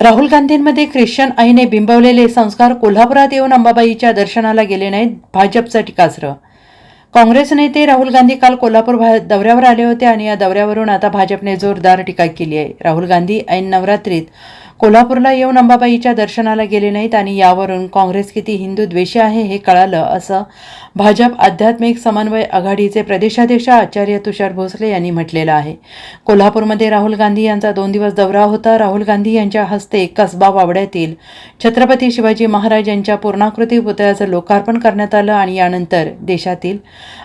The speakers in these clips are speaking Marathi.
राहुल गांधींमध्ये ख्रिश्चन आईने बिंबवलेले संस्कार कोल्हापुरात येऊन अंबाबाईच्या दर्शनाला गेले नाहीत भाजपचं टीकास्त्र. काँग्रेस नेते राहुल गांधी काल कोल्हापूर दौऱ्यावर आले होते आणि या दौऱ्यावरून आता भाजपने जोरदार टीका केली आहे. राहुल गांधी ऐन नवरात्रीत कोल्हापूरला येऊन अंबाबाईच्या दर्शनाला गेले नाहीत आणि यावरून काँग्रेस किती हिंदू द्वेषी आहे हे कळालं असं भाजप आध्यात्मिक समन्वय आघाडीचे प्रदेशाध्यक्ष आचार्य तुषार भोसले यांनी म्हटलेलं आहे. कोल्हापूरमध्ये राहुल गांधी यांचा दोन दिवस दौरा होता. राहुल गांधी यांच्या हस्ते कसबा वावड्यातील छत्रपती शिवाजी महाराज यांच्या पूर्णाकृती पुतळ्याचं लोकार्पण करण्यात आलं आणि यानंतर देशातील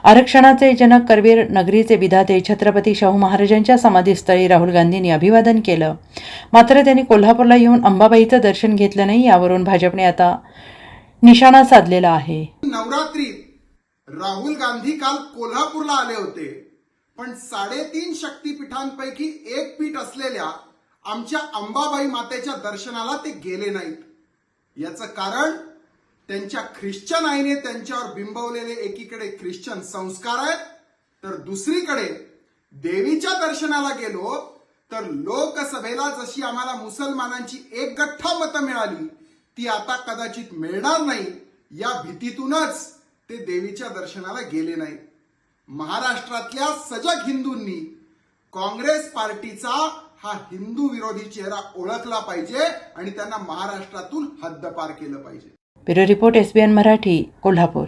आरक्षणाचे जनक करवीर नगरीचे विधाते छत्रपती शाहू महाराजांच्या समाधीस्थळी राहुल गांधींनी अभिवादन केलं. मात्र त्यांनी कोल्हापूर कोल्हापूरला येऊन अंबाबाईचं दर्शन घेतलं नाही यावरून भाजपने आता निशाणा साधलेला आहे. नवरात्रीत राहुल गांधी काल कोल्हापूरला आले होते. पण साडेतीन शक्तीपीठांपैकी एक पीठ असलेल्या आमच्या अंबाबाई मातेच्या दर्शनाला ते गेले नाहीत. याचं कारण त्यांच्या ख्रिश्चन आईने त्यांच्यावर बिंबवलेले एकीकडे ख्रिश्चन संस्कार आहेत तर दुसरीकडे देवीच्या दर्शनाला गेलो तर लोकसभेला जशी आम्हाला मुसलमानांची एक गठ्ठा मतं मिळाली ती आता कदाचित मिळणार नाही. या भीतीतूनच ते देवीच्या दर्शनाला गेले नाही महाराष्ट्रातल्या सजग हिंदूंनी काँग्रेस पार्टीचा हा हिंदू विरोधी चेहरा ओळखला पाहिजे आणि त्यांना महाराष्ट्रातून हद्दपार केलं पाहिजे. Bureau report SBN Marathi Kolhapur.